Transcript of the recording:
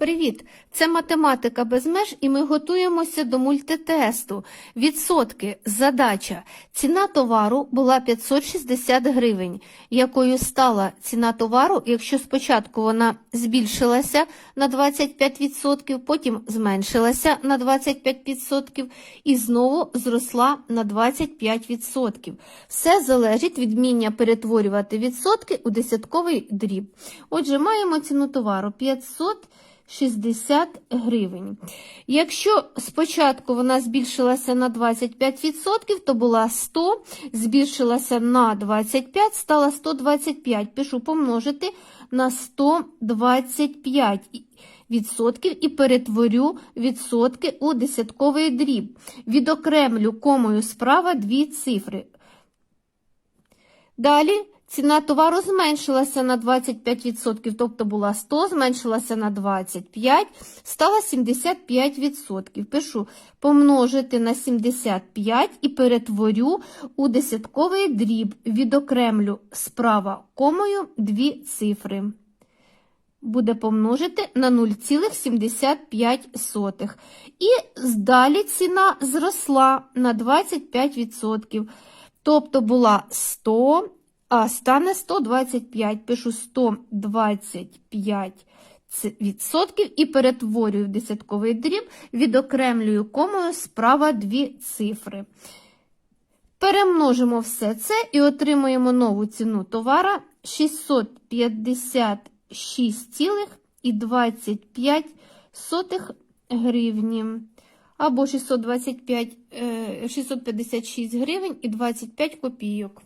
Привіт! Це математика без меж, і ми готуємося до мультитесту. Відсотки. Задача. Ціна товару була 560 гривень. Якою стала ціна товару, якщо спочатку вона збільшилася на 25%, потім зменшилася на 25% і знову зросла на 25%. Все залежить від вміння перетворювати відсотки у десятковий дріб. Отже, маємо ціну товару 500 60 гривень. Якщо спочатку вона збільшилася на 25%, то була 100, збільшилася на 25, стала 125. Пишу помножити на 125 відсотків і перетворю відсотки у десятковий дріб. Відокремлю комою справа дві цифри. Далі ціна товару зменшилася на 25%, тобто була 100, зменшилася на 25, стала 75%. Пишу помножити на 75 і перетворю у десятковий дріб. Відокремлю справа комою дві цифри. Буде помножити на 0,75. І далі ціна зросла на 25%. Тобто була 100, а стане 125. Пишу 125 відсотків і перетворюю в десятковий дріб, відокремлюю комою справа дві цифри. Перемножимо все це і отримуємо нову ціну товара 656,25 гривні. Або 625, 656 гривень і 25 копійок.